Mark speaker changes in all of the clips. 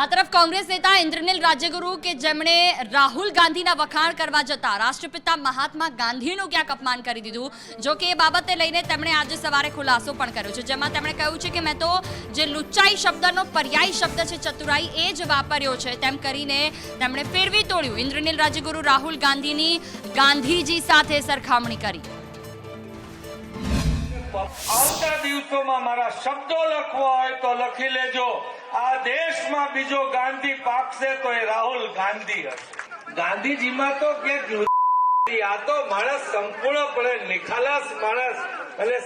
Speaker 1: આ તરફ કોંગ્રેસ નેતા ઇન્દ્રનીલ રાજ્યગુરુ કે જેમણે રાહુલ ગાંધીના વખાણ કરવા જતા રાષ્ટ્રપિતા મહાત્મા ગાંધીનું ક્યાંક અપમાન કરી દીધું? જો કે એ બાબતે લઈને તેમણે આજે સવારે ખુલાસો પણ કર્યો છે. જેમાં તેમણે કહ્યું છે કે મેં તો જે લુચ્ચાઈ શબ્દનો પર્યાય શબ્દ છે ચતુરાઈ, એ જ વાપર્યો છે. તેમ કરીને તેમણે ફેરવી તોડ્યું. ઇન્દ્રનીલ રાજ્યગુરુ રાહુલ ગાંધીની ગાંધીજી સાથે સરખામણી કરી.
Speaker 2: આવતા દિવસોમાં મારા શબ્દો લખવા હોય તો લખી લેજો. આ દેશમાં બીજો ગાંધી પાકશે તો એ રાહુલ ગાંધી હશે. ગાંધીજીમાં તો કે આ તો માણસ સંપૂર્ણપણે નિખાલસ માણસ અને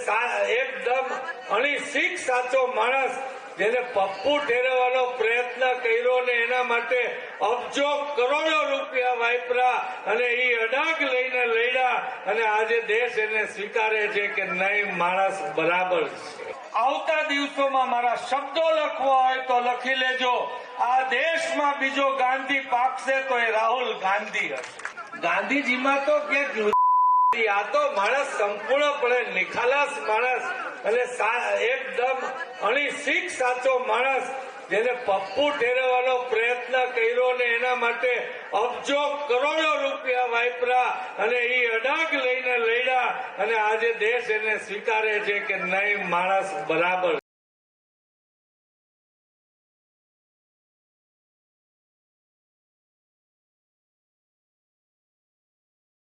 Speaker 2: એકદમ અણી શીખ સાચો માણસ જેને પપ્પુ ઠેરવવાનો પ્રયત્ન કર્યો ને એના માટે અબજો કરોડો રૂપિયા વાપરા અને એ અડાગ લઈને લડ્યા. અને આજે દેશ એને સ્વીકારે છે કે નહીં માણસ બરાબર છે આવતા દિવસોમાં મારા શબ્દો લખવા હોય તો લખી લેજો આ દેશમાં બીજો ગાંધી પાકશે તો એ રાહુલ ગાંધી હશે ગાંધીજીમાં તો કે. આ તો માણસ સંપૂર્ણપણે નિખાલસ માણસ અને એકદમ અણી શીખ સાચો માણસ જેને પપ્પુ પ્રયત્ન કર્યો ને એના માટે અબજો કરોડો રૂપિયા વાપરા અને એ અડાગ લઈને લડ્યા. અને આજે દેશ એને સ્વીકારે છે કે નહીં, માણસ બરાબર